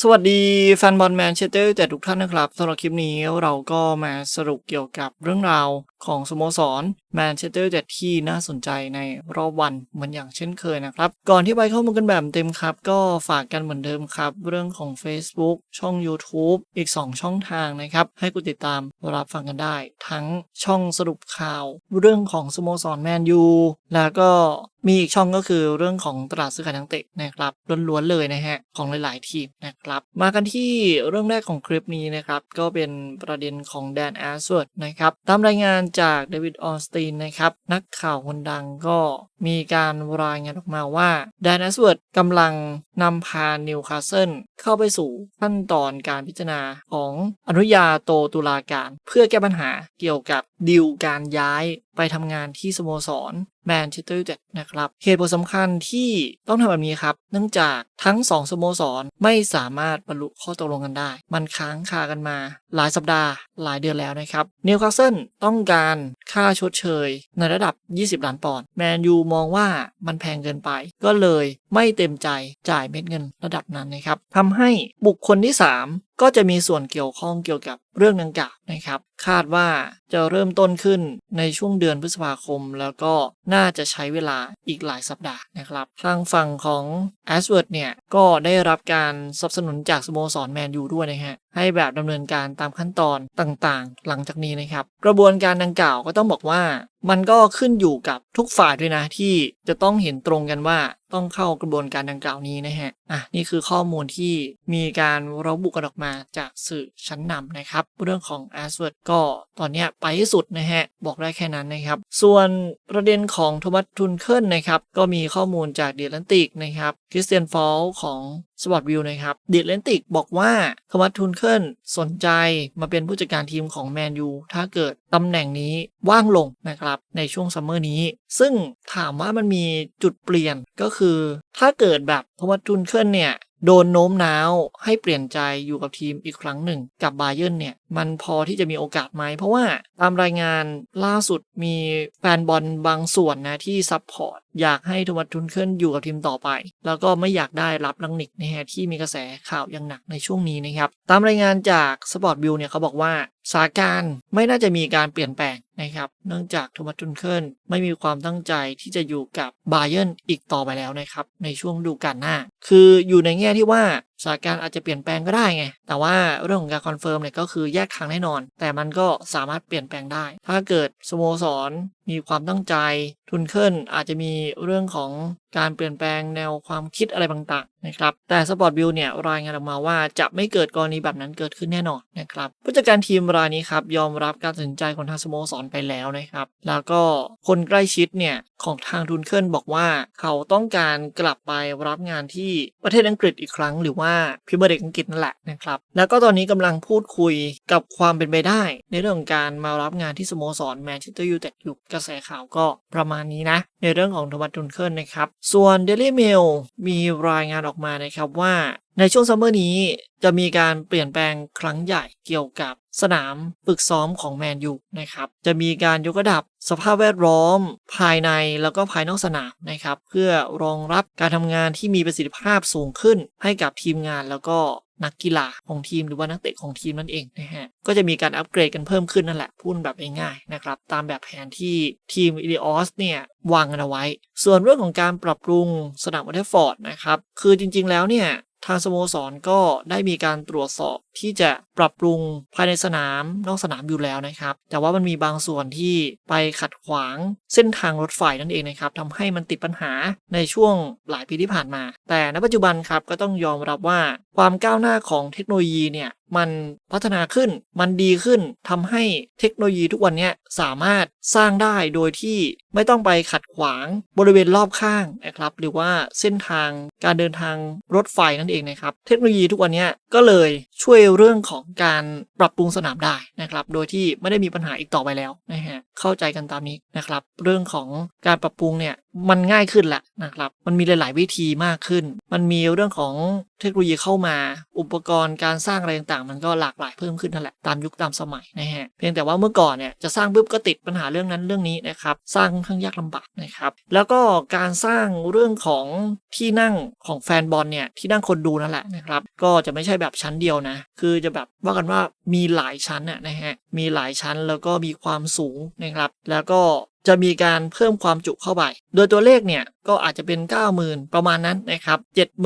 สวัสดีแฟนบอลแมนเชสเตอร์แต่ทุกท่านนะครับสำหรับคลิปนี้เราก็มาสรุปเกี่ยวกับเรื่องราว ของสโมสรแมนเชสเตอร์แต่ที่น่าสนใจในรอบวันเหมือนอย่างเช่นเคยนะครับ ก่อนที่ไปเข้ามากันแบบเต็มครับ ก็ฝากกันเหมือนเดิมครับ เรื่องของ Facebook ช่อง YouTube อีก 2 ช่องทางนะครับ ให้กดติดตามรับฟังกันได้ ทั้งช่องสรุปข่าว เรื่องของสโมสรแมนยูแล้วก็มีอีกช่องก็คือเรื่องของตลาดซื้อขายนักเตะนะครับล้วนๆเลยนะฮะของหลายๆทีมนะครับ มากันที่เรื่องแรกของคลิปนี้นะครับก็เป็นประเด็นของแดนแอสเวิร์ดนะครับตามรายงานจากเดวิดออสตินนะครับ นักข่าวคนดังก็มีการรายงานออกมาว่าแดนแอสเวิร์ดกำลังนำพานิวคาสเซิลเข้าไปสู่ขั้นตอนการพิจารณาของอนุญาโตตุลาการ เพื่อแก้ปัญหาเกี่ยวกับดิวการย้ายไปทำงานที่สโมสรแมนเชสเตอร์ยูไนเต็ดนะครับ เหตุผลสำคัญที่ต้องทำแบบนี้ครับ เนื่องจากทั้ง 2 สโมสรไม่สามารถบรรลุข้อตกลงกันได้ มันค้างคากันมา หลายสัปดาห์ หลายเดือนแล้วนะครับนิวคาสเซิลต้องการค่าชดเชย ในระดับ 20 ล้านปอนด์แมนยูมองว่ามันแพงเกินไป ก็เลยไม่เต็มใจจ่ายเม็ดเงินระดับนั้นนะครับทำให้บุคคลที่ 3 ก็จะมีส่วนเกี่ยวข้องเกี่ยวกับเรื่องดังกล่าวนะครับ คาดว่าจะเริ่มต้นขึ้นในช่วงเดือนพฤษภาคม แล้วก็น่าจะใช้เวลาอีกหลายสัปดาห์นะครับ ทางฝั่งของแอสเวิร์ดเนี่ย ก็ได้รับการสนับสนุนจากสโมสรแมนยูด้วยนะฮะ ให้แบบดำเนินการตามขั้นตอนต่างๆ หลังจากนี้นะครับ กระบวนการดังกล่าวก็ต้องบอกว่า มันก็ขึ้นอยู่กับทุกฝ่ายด้วยนะที่จะต้องเห็นตรงกันว่าต้องเข้ากระบวนการดังกล่าวนี้นะฮะอะนี่คือข้อมูลที่มีการระบุกันออกมาจากสื่อชั้นนำนะครับ เรื่องของ a s w o r d ก็ตอนนี้ไปที่สุดนะฮะ บอกได้แค่นั้นนะครับ ส่วนประเด็นของโทมัสทุนเคิลนะครับ ก็มีข้อมูลจากเดียร์แลนติกนะครับคริสเตียนฟอลของ สปอร์ตวิวนะครับเดดเลนติกบอกว่าโทมัสทุนเคิลสนใจมาเป็นผู้จัดการทีมของแมนยูถ้าเกิดตำแหน่งนี้ว่างลงนะครับในช่วงซัมเมอร์นี้ ซึ่งถามว่ามันมีจุดเปลี่ยนก็คือ ถ้าเกิดแบบโทมัสทุนเคิลเนี่ย โดนโน้มน้าวให้เปลี่ยนใจอยู่กับทีมอีกครั้งหนึ่ง กับบาเยิร์นเนี่ยมันพอที่จะมีโอกาสไหม เพราะว่าตามรายงานล่าสุดมีแฟนบอลบางส่วนนะที่ซับพอร์ตอยากให้โทมัสทุนเคิลอยู่กับทีมต่อไป แล้วก็ไม่อยากได้รับลังนิกนะฮะที่มีกระแสข่าวอย่างหนักในช่วงนี้นะครับ ตามรายงานจากสปอร์ตบิลเนี่ยเขาบอกว่าสถานการณ์ไม่น่าจะมีการเปลี่ยนแปลงนะครับ เนื่องจากโทมัสจุนเคิลไม่มีความตั้งใจที่จะอยู่กับบาเยิร์นอีกต่อไปแล้วนะครับ ในช่วงดูกาลหน้า คืออยู่ในแง่ที่ว่า สถานการณ์อาจจะเปลี่ยนแปลงก็ได้ไง แต่ว่าเรื่องของการคอนเฟิร์มเนี่ยก็คือแยกทางแน่นอน แต่มันก็สามารถเปลี่ยนแปลงได้ ถ้าเกิดสโมสรมีความตั้งใจ ทุนเคิลอาจจะมีเรื่องของการเปลี่ยนแปลงแนวความคิดอะไรต่างๆนะครับ แต่สปอร์ตบิลเนี่ยรายงานออกมาว่าจะไม่เกิดกรณีแบบนั้นเกิดขึ้นแน่นอนนะครับผู้จัดการทีมรายนี้ครับยอมรับการตัดสินใจของทางสโมสรไปแล้วนะครับ แล้วก็คนใกล้ชิดเนี่ยของทางทุนเคิลบอกว่าเขาต้องการกลับไปรับงานที่ประเทศอังกฤษอีกครั้งหรือว่าพิบัติอังกฤษนั่นแหละนะครับ แล้วก็ตอนนี้กำลังพูดคุยกับความเป็นไปได้ ในเรื่องของการมารับงานที่สโมสรแมนเชสเตอร์ยูไนเต็ดอยู่กระแสข่าวก็ประมาณนี้นะ ในเรื่องของโทมัสทุนเคิลนะครับ ส่วนเดลี่เมลมีรายงานออกมานะครับว่าในช่วงซัมเมอร์นี้จะมีการเปลี่ยนแปลงครั้งใหญ่เกี่ยวกับ สนามฝึกซ้อมของแมนยูนะครับ จะมีการยกระดับสภาพแวดล้อม ภายในแล้วก็ภายนอกสนามนะครับ เพื่อรองรับการทำงานที่มีประสิทธิภาพสูงขึ้น ให้กับทีมงานแล้วก็นักกีฬาของทีมหรือว่านักเตะของทีมนั่นเองนะฮะ ก็จะมีการอัปเกรดกันเพิ่มขึ้นนั่นแหละ พูดแบบง่ายๆนะครับ ตามแบบแผนที่ทีมอีเดออสเนี่ยวางกันเอาไว้ ส่วนเรื่องของการปรับปรุงสนามวัตเทฟอร์ดนะครับ คือจริงๆแล้วเนี่ย ทางสโมสรก็ได้มีการตรวจสอบที่จะปรับปรุงภายในสนามนอกสนามอยู่แล้วนะครับ แต่ว่ามันมีบางส่วนที่ไปขัดขวางเส้นทางรถไฟนั่นเองนะครับทำให้มันติดปัญหาในช่วงหลายปีที่ผ่านมา แต่ณปัจจุบันครับก็ต้องยอมรับว่าความก้าวหน้าของเทคโนโลยีเนี่ย มันพัฒนาขึ้น มันดีขึ้นทำให้เทคโนโลยีทุกวันนี้สามารถสร้างได้โดยที่ไม่ต้องไปขัดขวางบริเวณรอบข้างนะครับหรือว่าเส้นทางการเดินทางรถไฟนั่นเองนะครับเทคโนโลยีทุกวันนี้ก็เลยช่วยเรื่องของการปรับปรุงสนามได้นะครับโดยที่ไม่ได้มีปัญหาอีกต่อไปแล้วนะฮะเข้าใจกันตามนี้นะครับเรื่องของการปรับปรุงเนี่ยมันง่ายขึ้นแหละนะครับ มันมีหลาย ๆ วิธีมากขึ้น มันมีเรื่องของเทคโนโลยีเข้ามา อุปกรณ์การสร้างอะไรต่างางๆ มันก็หลากหลายเพิ่มขึ้นนั่นแหละตามยุคตามสมัยนะฮะเพียงแต่ว่าเมื่อก่อนเนี่ยจะสร้างปุ๊บก็ติดปัญหาเรื่องนั้นเรื่องนี้นะครับสร้างค่อนข้างยากลำบากนะครับแล้วก็การสร้างเรื่องของที่นั่งของแฟนบอลเนี่ยที่นั่งคนดูนั่นแหละนะครับก็จะไม่ใช่แบบชั้นเดียวนะ คือจะแบบว่ากันว่ามีหลายชั้นน่ะนะฮะมีหลายชั้นแล้วก็มีความสูงนะครับแล้วก็ จะมีการเพิ่มความจุเข้าไป โดยตัวเลขเนี่ยก็อาจจะเป็น 90,000 ประมาณนั้นนะครับ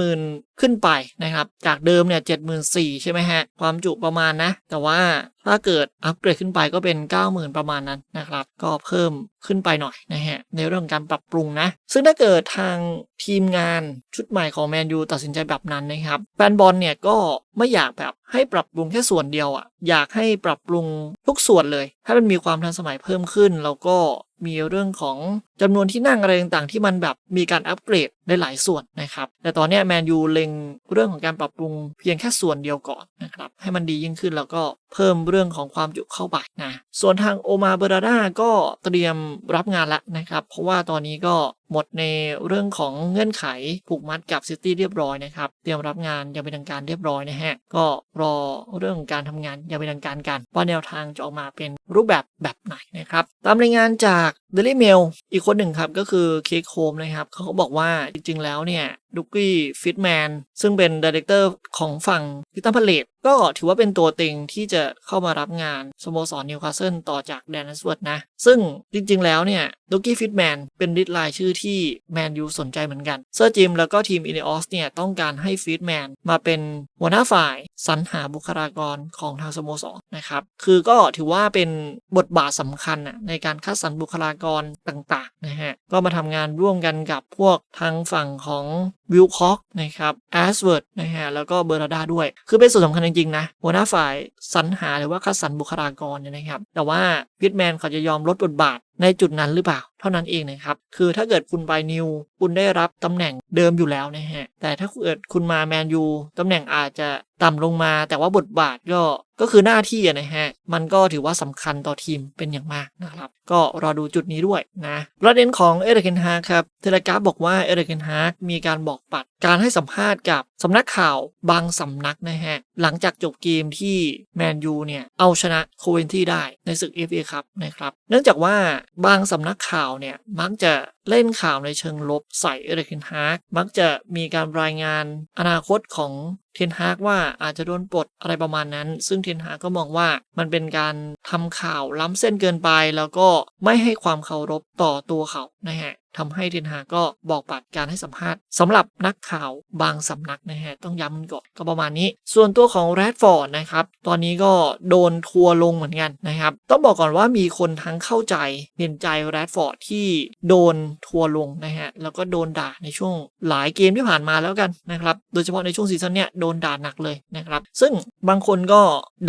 70,000 ขึ้นไปนะครับ จากเดิมเนี่ย74,000 ใช่ไหมฮะ ความจุประมาณนะ แต่ว่าถ้าเกิดอัปเกรดขึ้นไปก็เป็น 90,000 ประมาณนั้นนะครับ ก็เพิ่มขึ้นไปหน่อยนะฮะ ในเรื่องการปรับปรุงนะ ซึ่งถ้าเกิดทางทีมงานชุดใหม่ของแมนยูตัดสินใจแบบนั้นนะครับ แฟนบอลเนี่ยก็ไม่อยากแบบให้ปรับปรุงแค่ส่วนเดียวอะ อยากให้ปรับปรุงทุกส่วนเลย ให้มันมีความทันสมัยเพิ่มขึ้น แล้วก็ มีเรื่องของ จำนวนที่นั่งอะไรต่างๆ ที่มันแบบมีการอัปเกรดได้หลายส่วนนะครับ แต่ตอนนี้แมนยูเล็งเรื่องของการปรับปรุงเพียงแค่ส่วนเดียวก่อนนะครับ ให้มันดียิ่งขึ้นแล้วก็เพิ่มเรื่องของความจุเข้าไปนะ ส่วนทางโอมาเบราดาก็เตรียมรับงานแล้วนะครับ เพราะว่าตอนนี้ก็หมดในเรื่องของเงื่อนไขผูกมัดกับซิตี้เรียบร้อยนะครับ เตรียมรับงานอย่างเป็นทางการเรียบร้อยนะฮะ ก็รอเรื่องของการทำงานอย่างเป็นทางการกันว่าแนวทางจะออกมาเป็นรูปแบบแบบไหนนะครับ ตามรายงานจาก Daily Mail อีกคนหนึ่งครับก็คือเค้กโฮมนะครับเขาก็บอกว่าจริงๆแล้วเนี่ยดุกกี้ฟิตแมนซึ่งเป็นดีเรคเตอร์ของฝั่งพิตันพเลตก็ถือว่าเป็นตัวเต็งที่จะเข้ามารับงานสโมสรนิวคาสเซิลต่อจากแดนนัสเวิร์ดนะ ซึ่งจริงๆแล้วเนี่ยดุกกี้ฟิตแมนเป็นลิสต์รายชื่อที่แมนยูสนใจเหมือนกัน เซอร์จิมแล้วก็ทีมอินเนอสเนี่ยต้องการให้ฟิตแมนมาเป็นหัวหน้าฝ่ายสรรหาบุคลากรของทางสโมสรนะครับ คือก็ถือว่าเป็นบทบาทสำคัญนะในการคัดสรรบุคลากรต่างๆนะฮะก็มาทำงานร่วมกันกับพวกทางฝั่งของวิลคอกนะครับแอสเวิร์ดนะฮะแล้วก็เบอร์ดาด้วย คือเป็นส่วนสำคัญจริง ๆ นะ หัวหน้าฝ่ายสรรหาหรือว่าคัดสรรบุคลากรเนี่ยนะครับ แต่ว่าพิทแมนเขาจะยอมลดบทบาทในจุดนั้นหรือเปล่า เท่านั้นเองนะครับ คือถ้าเกิดคุณไปนิว คุณได้รับตำแหน่งเดิมอยู่แล้วนะฮะ แต่ถ้าเกิดคุณมาแมนยูตำแหน่งอาจจะต่ำลงมา แต่ว่าบทบาทก็ก็คือหน้าที่นะฮะ มันก็ถือว่าสำคัญต่อทีมเป็นอย่างมากนะครับ ก็รอดูจุดนี้ด้วยนะ ประเด็นของเอเดเคนฮาร์ครับ เทเลกราฟบอกว่าเอเดเคนฮาร์มีการบอกปัดการให้สัมภาษณ์กับสำนักข่าวบางสำนักนะฮะ หลังจากจบเกมที่แมนยูเนี่ยเอาชนะโคเวนที่ได้ในศึก FA ครับนะครับ เนื่องจากว่าบางสำนักข่าวเนี่ยมักจะเล่นข่าวในเชิงลบใส่เอเดเคนฮาร์กมักจะมีการรายงานอนาคตของ เทนฮากว่าอาจจะโดนปลดอะไรประมาณนั้น ซึ่งเทนฮากก็มองว่ามันเป็นการทำข่าวล้ำเส้นเกินไป แล้วก็ไม่ให้ความเคารพต่อตัวเขานะฮะทำให้เทนฮากก็บอกปัดการให้สัมภาษณ์สำหรับนักข่าวบางสำนักนะฮะ ต้องย้ำมันก่อนก็ประมาณนี้ ส่วนตัวของแรดฟอร์ดนะครับ ตอนนี้ก็โดนทัวร์ลงเหมือนกันนะครับ ต้องบอกก่อนว่ามีคนทั้งเข้าใจเห็นใจแรดฟอร์ดที่โดนทัวร์ลงนะฮะ แล้วก็โดนด่าในช่วงหลายเกมที่ผ่านมาแล้วกันนะครับ โดยเฉพาะในช่วงซีซั่นเนี้ยโดนด่าหนักเลยนะครับ ซึ่งบางคนก็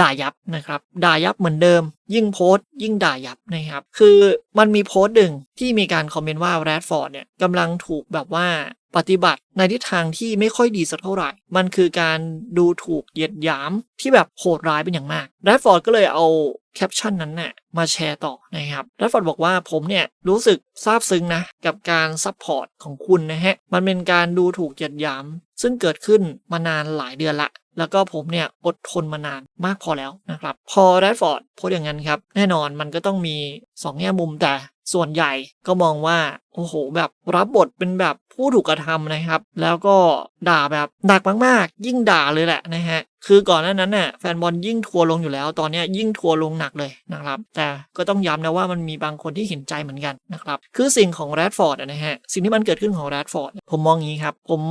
ด่ายับนะครับ ด่ายับเหมือนเดิม ยิ่งโพสต์ ยิ่งด่ายับนะครับ คือมันมีโพสต์หนึ่งที่มีการคอมเมนต์ว่าแรดฟอร์ดเนี่ยกำลังถูกแบบว่า ปฏิบัติในทิศทางที่ไม่ค่อยดีสักเท่าไหร่ มันคือการดูถูกเหยียดหยามที่แบบโหดร้ายเป็นอย่างมากแรดฟอร์ดก็เลยเอาแคปชั่นนั้นน่ะมาแชร์ต่อนะครับแรดฟอร์ดบอกว่าผมเนี่ยรู้สึกซาบซึ้งนะ กับการซัพพอร์ตของคุณนะฮะ มันเป็นการดูถูกเหยียดหยาม ซึ่งเกิดขึ้นมานานหลายเดือนละแล้วก็ผมเนี่ยอดทนมานานมากพอแล้วนะครับ พอแรดฟอร์ดโพสต์อย่างนั้นครับ แน่นอนมันก็ต้องมี 2 แง่มุมแต่ ส่วนใหญ่ก็มองว่าโอ้โหแบบรับบทเป็นแบบผู้ถูกกระทำนะครับ แล้วก็ด่าแบบหนักมากๆ ยิ่งด่าเลยแหละนะฮะคือก่อนหน้านั้นน่ะแฟนบอลยิ่งทัวร์ลงอยู่แล้ว ตอนนี้ยิ่งทัวร์ลงหนักเลยนะครับ แต่ก็ต้องย้ำนะว่ามันมีบางคนที่เห็นใจเหมือนกันนะครับคือสิ่งของแรดฟอร์ดนะฮะสิ่งที่มันเกิดขึ้นของแรดฟอร์ดผมมองงี้ครับ ผม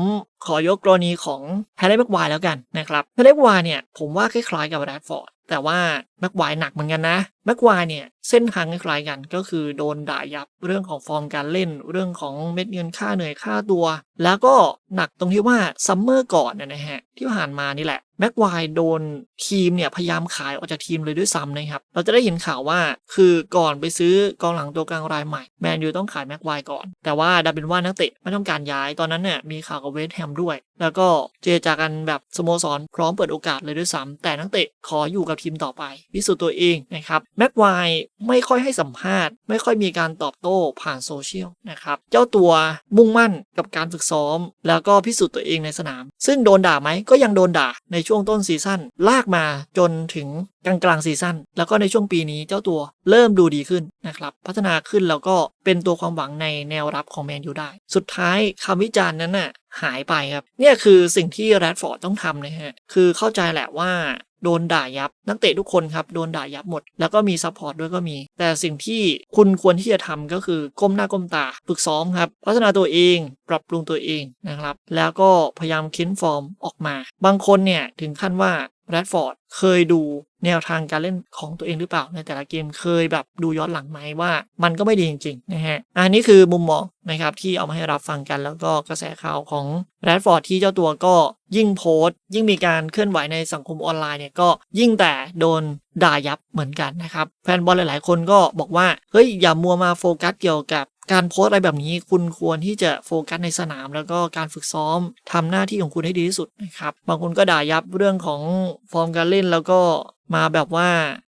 ขอยกกรณีของแฮร์รี่แม็กไวร์แล้วกันนะครับแฮร์รี่แม็กไวร์เนี่ยผมว่าคล้ายๆกับแรดฟอร์ด แต่ว่าแม็กไวายหนักเหมือนกันนะแม็กไวายเนี่ยเส้นทางคล้ายกันก็คือโดนด่ายับเรื่องของฟอร์มการเล่น เรื่องของเม็ดเงินค่าเหนื่อยค่าตัว แล้วก็หนักตรงที่ว่าซัมเมอร์ก่อนเนยนะฮะที่ผ่านมานี่แหละแม็กไวร์โดนทีมเนี่ยพยายามขายออกจากทีมเลยด้วยซ้ำนะครับ เราจะได้เห็นข่าวว่าคือก่อนไปซื้อกองหลังตัวกลางรายใหม่ แมนยูต้องขายแม็กไวร์ก่อน แต่ว่าดันเป็นว่านักเตะไม่ต้องการย้ายตอนนั้นเนี่ยมีข่าวกับเวสต์แฮมด้วย แล้วก็เจรจากันแบบสโมสรพร้อมเปิดโอกาสเลยด้วยซ้ำแต่นักเตะขออยู่กับทีมต่อไปพิสูจน์ตัวเองนะครับแม็กไวร์ไม่ค่อยให้สัมภาษณ์ ไม่ค่อยมีการตอบโต้ผ่านโซเชียลนะครับเจ้าตัวมุ่งมั่นกับการฝึกซ้อม แล้วก็พิสูจน์ตัวเองในสนาม ซึ่งโดนด่าไหมก็ยังโดนด่าในช่วงต้นซีซั่นลากมาจนถึงกลางกลางซีซั่นแล้วก็ในช่วงปีนี้เจ้าตัวเริ่มดูดีขึ้นนะครับ พัฒนาขึ้นแล้วก็เป็นตัวความหวังในแนวรับของแมนยูได้ สุดท้ายคำวิจารณ์นั้นน่ะหายไปครับ เนี่ยคือสิ่งที่แรดฟอร์ดต้องทำนะฮะ คือเข้าใจแหละว่า โดนด่ายับ นักเตะทุกคนครับโดนด่ายับหมด แล้วก็มีซัพพอร์ตด้วยก็มี แต่สิ่งที่คุณควรที่จะทำก็คือก้มหน้าก้มตาฝึกซ้อมครับ พัฒนาตัวเองปรับปรุงตัวเองนะครับ แล้วก็พยายามเค้นฟอร์มออกมา บางคนเนี่ยถึงขั้นว่า แรดฟอร์ดเคยดูแนวทางการเล่นของตัวเองหรือเปล่า ในแต่ละเกมเคยแบบดูย้อนหลังไหมว่า มันก็ไม่ดีจริงๆนะฮะอันนี้คือมุมมองนะครับที่เอามาให้รับฟังกันแล้วก็กระแสข่าวของแรดฟอร์ดที่เจ้าตัวก็ยิ่งโพสต์ ยิ่งมีการเคลื่อนไหวในสังคมออนไลน์เนี่ยก็ยิ่งแต่โดนด่ายับเหมือนกันนะครับแฟนบอลหลายๆ คนก็บอกว่าเฮ้ยอย่ามัวมาโฟกัสเกี่ยวกับ การโพสต์อะไรแบบนี้คุณควรที่จะโฟกัสในสนาม แล้วก็การฝึกซ้อมทำหน้าที่ของคุณให้ดีที่สุดนะครับ บางคนก็ด่ายับเรื่องของฟอร์มการเล่นแล้วก็มาแบบว่า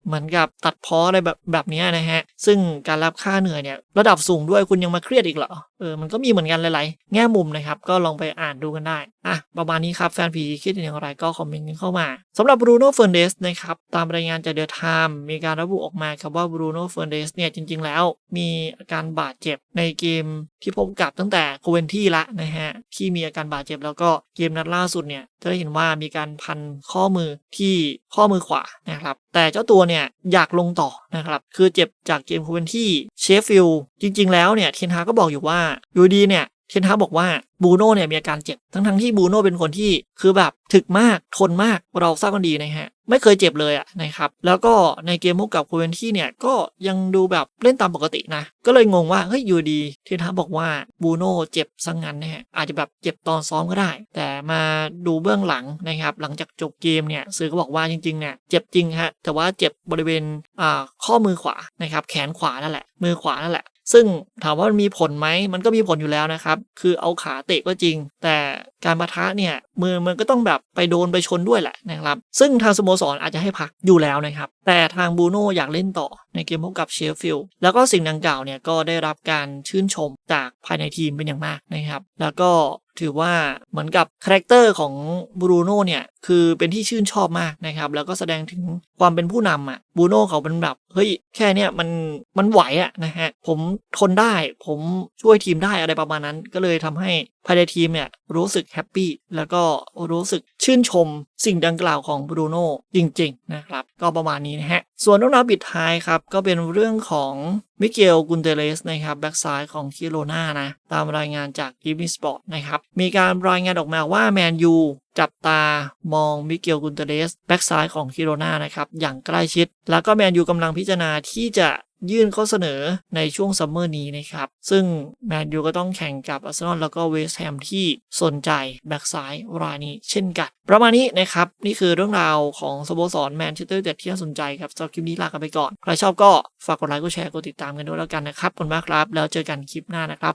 เหมือนกับตัดพ้ออะไรแบบแบบนี้นะฮะ ซึ่งการรับค่าเหนื่อยเนี่ยระดับสูงด้วยคุณยังมาเครียดอีกเหรอ เออ มันก็มีเหมือนกันหลายๆ แง่มุมนะครับ ก็ลองไปอ่านดูกันได้ อะ ประมาณนี้ครับ แฟนผีคิดอย่างไรก็คอมเมนต์กันเข้ามาสำหรับบรูโน่เฟ r ร์เดสนะครับ ตามรายงานจากเดอะไทม์มีการระบุออกมาครับว่าบรูโน่เฟ r ร์เดสเนี่ยจริง ๆ แล้ว มีอาการบาดเจ็บในเกมที่พบกับตั้งแต่โคเวนที่ละนะฮะที่มีอาการบาดเจ็บแล้วก็เกมนัดล่าสุดเนี่ยจะได้เห็นว่ามีการพันข้อมือที่ข้อมือขวานะครับแต่เจ้าตัวเนี่ยอยากลงต่อนะครับ คือเจ็บจากเกมคูเวนที่เชฟฟิลด์จริง ๆ แล้วเนี่ยเทนฮาก็บอกอยู่ว่าอยู่ดีเนี่ยเทนฮาบอกว่าบูโน่เนี่ยมีอาการเจ็บทั้งๆที่บูโน่เป็นคนที่คือแบบถึกมากทนมากเราทราบกันดีนะฮะ ไม่เคยเจ็บเลยอะนะครับ แล้วก็ในเกมพบกับโคเวนที่เนี่ยก็ยังดูแบบเล่นตามปกตินะ ก็เลยงงว่าเฮ้ยอยู่ดีเทนฮาบอกว่าบูโน่เจ็บสังงันนะฮะอาจจะแบบเจ็บตอนซ้อมก็ได้ แต่มาดูเบื้องหลังนะครับหลังจากจบเกมเนี่ยสื่อก็บอกว่าจริงๆเนี่ยเจ็บจริงฮะแต่ว่าเจ็บบริเวณอ่าข้อมือขวานะครับแขนขวานั่นแหละมือขวานั่นแหละซึ่งถามว่ามันมีผลไหม มันก็มีผลอยู่แล้วนะครับ คือเอาขาเตะก็จริง แต่การปะทะเนี่ยมือมันก็ต้องแบบไปโดนไปชนด้วยแหละนะครับ ซึ่งทางสโมสรอาจจะให้พักอยู่แล้วนะครับ แต่ทางบูโน่อยากเล่นต่อในเกมพบกับเชฟฟิลด์แล้วก็สิ่งดังกล่าวเนี่ยก็ได้รับการชื่นชมจากภายในทีมเป็นอย่างมากนะครับ แล้วก็ถือว่าเหมือนกับคาแรคเตอร์ของบรูโน่เนี่ยคือเป็นที่ชื่นชอบมากนะครับ แล้วก็แสดงถึงความเป็นผู้นำอะบรูโน่เขาเป็นแบบเฮ้ยแค่เนี้ยมันมันไหวอะนะฮะผมทนได้ผมช่วยทีมได้อะไรประมาณนั้น ก็เลยทำให้ ภายในทีมเนี่ยรู้สึกแฮปปี้แล้วก็รู้สึกชื่นชมสิ่งดังกล่าวของบรูโน่จริง ๆ นะครับ ก็ประมาณนี้นะฮะ ส่วนเรื่องราวปิดท้ายครับ ก็เป็นเรื่องของมิเกลกุนเตเลสนะครับแบ็กซ้ายของคิโรนานะ ตามรายงานจากกิฟต์สปอร์ตนะครับ มีการรายงานออกมาว่าแมนยูจับตามองมิเกลกุนเตเลสแบ็กซ้ายของคิโรนานะครับ อย่างใกล้ชิด แล้วก็แมนยูกำลังพิจารณาที่จะยื่นข้อเสนอในช่วงซัมเมอร์นี้นะครับ ซึ่งแมนยูก็ต้องแข่งกับอาร์เซนอลแล้วก็เวสต์แฮมที่สนใจแบ็กซ้ายรายนี้เช่นกันประมาณนี้นะครับ นี่คือเรื่องราวของสโมสรแมนเชสเตอร์ยูไนเต็ดที่น่าสนใจครับสำหรับคลิปนี้ลากันไปก่อน ใครชอบก็ฝากกดไลค์กดแชร์กดติดตามกันด้วยแล้วกันนะครับขอบคุณมากครับ แล้วเจอกันคลิปหน้านะครับ